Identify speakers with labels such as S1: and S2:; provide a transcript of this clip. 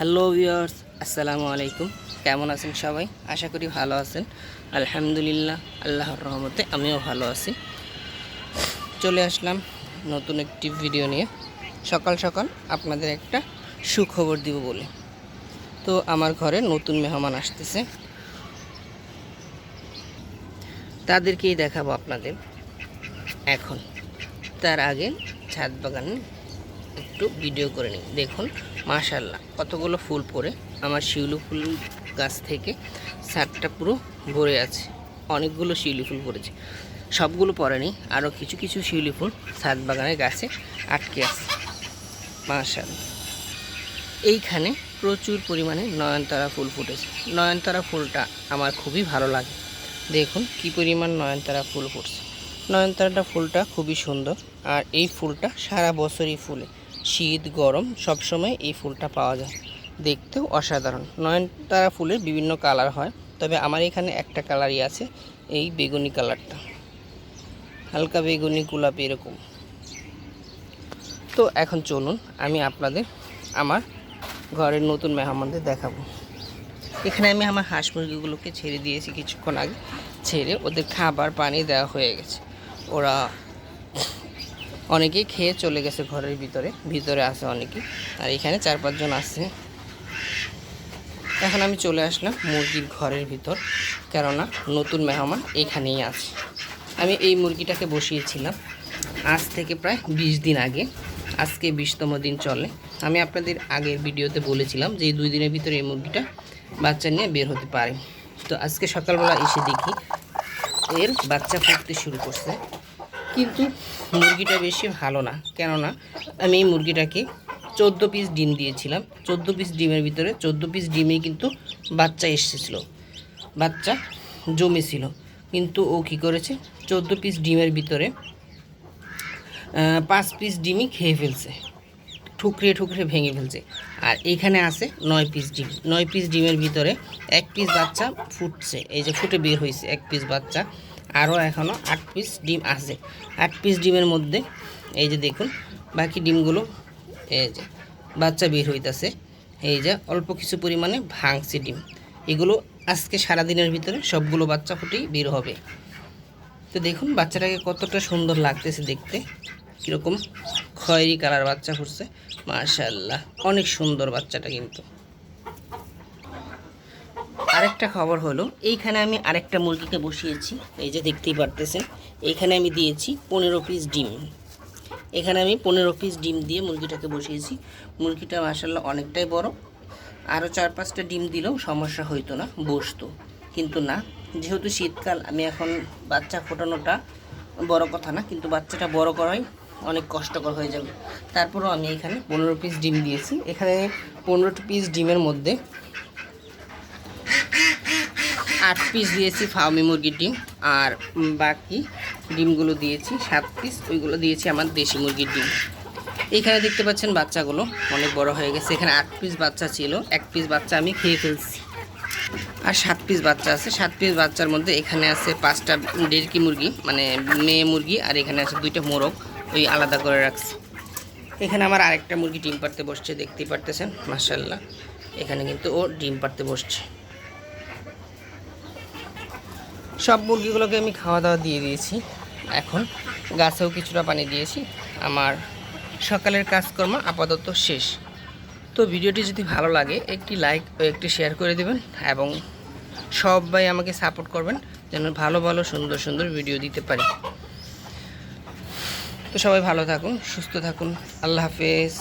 S1: Hello viewers, আসসালামু আলাইকুম। কেমন আছেন সবাই? আশা করি ভালো আছেন। আলহামদুলিল্লাহ, আল্লাহর রহমতে আমিও ভালো আছি। চলে আসলাম নতুন একটি ভিডিও নিয়ে। সকাল সকাল আপনাদের একটা সুখবর দিব বলে। তো আমার ঘরে নতুন মেহমান আসতেছে। তাদেরকেই দেখাবো আপনাদের। এখন, তার আগে ছাদ বাগানে একটু ভিডিও করে নিই। দেখুন মাশাল্লাহ কতগুলো ফুল পরে আমার শিউলি ফুল গাছ থেকে ছাদটা পুরো ভরে আছে। অনেকগুলো শিউলি ফুল পড়েছে। সবগুলো পড়েনি আরও কিছু কিছু শিউলি ফুল ছাদ বাগানের গাছে আটকে আছে। মাশাল্লাহ এইখানে প্রচুর পরিমাণে নয়নতারা ফুল ফুটেছে। নয়নতারা ফুলটা আমার খুবই ভালো লাগে। দেখুন, কি পরিমাণ নয়নতারা ফুল ফুটছে। নয়নতারাটা ফুলটা খুবই সুন্দর। আর এই ফুলটা সারা বছরই ফুলে। শীত, গরম সব সময় এই ফুলটা পাওয়া যায়। দেখতেও অসাধারণ। নয়নতারা ফুলের বিভিন্ন কালার হয়, তবে আমার এখানে একটা কালারই আছে, এই বেগুনি কালারটা। হালকা বেগুনি, গোলাপি এরকম। তো এখন চলুন আমি আপনাদের, আমার ঘরের নতুন মেহমানদের দেখাবো। এখানে আমি আমার হাঁস মুরগিগুলোকে ছেড়ে দিয়েছি কিছুক্ষণ আগে। ছেড়ে ওদের খাবার, পানি দেওয়া হয়ে গেছে। ওরা অনেকেই খেয়ে চলে গেছে ঘরের ভিতরে ভিতরে আছে অনেকেই। আর এখানে চার পাঁচজন আছে এখন আমি চলে আসলাম মুরগির ঘরের ভিতর, কেননা নতুন মেহমান এখানেই আছে। আমি এই মুরগিটাকে বসিয়েছিলাম আজ থেকে প্রায় বিশ দিন আগে। আজকে বিশতম দিন চলে। আমি আপনাদের আগের ভিডিওতে বলেছিলাম যে এই দুই দিনের ভিতরে এই মুরগিটা বাচ্চা নিয়ে বের হতে পারে। তো আজকে সকালবেলা এসে দেখি এর বাচ্চা ফুটতে শুরু করছে। কিন্তু মুরগিটা বেশি ভালো না। কেননা আমি এই মুরগিটাকে চোদ্দ পিস ডিম দিয়েছিলাম। চোদ্দ পিস ডিমের ভিতরে চোদ্দ পিস ডিমে কিন্তু বাচ্চা এসেছিল। বাচ্চা জমেছিল। কিন্তু ও কি করেছে? চোদ্দ পিস ডিমের ভিতরে পাঁচ পিস ডিমই খেয়ে ফেলছে। ঠুকরে ঠুকরে ভেঙে ফেলছে। আর এখানে আছে নয় পিস ডিম। নয় পিস ডিমের ভিতরে এক পিস বাচ্চা ফুটছে। এই যে ফুটে বের হয়েছে এক পিস বাচ্চা। আরও এখনও আট পিস ডিম আছে। আট পিস ডিমের মধ্যে, এই যে দেখুন, বাকি ডিমগুলো, এই যে বাচ্চা বের হইতাছে, এই যে অল্প কিছু পরিমাণে ভাঙছে ডিম। এগুলো আজকে সারাদিনের ভিতরে সবগুলো বাচ্চা ফুটেই বের হবে। তো দেখুন, বাচ্চাটাকে কতটা সুন্দর লাগতেছে দেখতে। কীরকম খয়েরি কালার বাচ্চা ফুটছে মাশাল্লাহ অনেক সুন্দর বাচ্চাটা কিন্তু। আরেকটা খবর হলো, এইখানে আমি আরেকটা মুরগিকে বসিয়েছি, এই যে দেখতেই পারতেছেন, এইখানে আমি দিয়েছি পনেরো পিস ডিম। এখানে আমি পনেরো পিস ডিম দিয়ে মুরগিটাকে বসিয়েছি। মুরগিটা মাসাল্লাহ অনেকটাই বড় আরও চার পাঁচটা ডিম দিলেও সমস্যা হইতো না, বসতো। কিন্তু না, যেহেতু শীতকাল, আমি এখন বাচ্চা ফোটানোটা বড় কথা না, কিন্তু বাচ্চাটা বড় করাই অনেক কষ্টকর হয়ে যাবে। তারপরেও আমি এখানে পনেরো পিস ডিম দিয়েছি। এখানে পনেরোটি পিস ডিমের মধ্যে আট পিস দিয়েছি ফার্মি মুরগির ডিম আর বাকি ডিমগুলো দিয়েছি, সাত পিস ওইগুলো দিয়েছি আমার দেশি মুরগির ডিম। এইখানে দেখতে পাচ্ছেন বাচ্চাগুলো অনেক বড় হয়ে গেছে। এখানে আট পিস বাচ্চা ছিল, এক পিস বাচ্চা আমি খেয়ে ফেলছি। আর সাত পিস বাচ্চা আছে। সাত পিস বাচ্চার মধ্যে এখানে আছে পাঁচটা ডেরকি মুরগি মানে মেয়ে মুরগি, আর এখানে আছে দুইটা মোরগ, ওই আলাদা করে রাখছি। এখানে আমার আরেকটা মুরগি ডিম পাড়তে বসছে, দেখতেই পারতেছেন? মাসাল্লাহ এখানে কিন্তু ও ডিম পাড়তে বসছে। সব মুরগিগুলোকে আমি খাওয়া দাওয়া দিয়ে দিয়েছি। এখন গাছেও কিছুটা পানি দিয়েছি। আমার সকালের কাজকর্ম আপাতত শেষ। তো ভিডিওটি যদি ভালো লাগে, একটি লাইক ও একটি শেয়ার করে দেবেন এবং সবাই আমাকে সাপোর্ট করবেন যেন ভালো ভালো, সুন্দর সুন্দর ভিডিও দিতে পারি। তো সবাই ভালো থাকুন, সুস্থ থাকুন। আল্লাহ হাফেজ।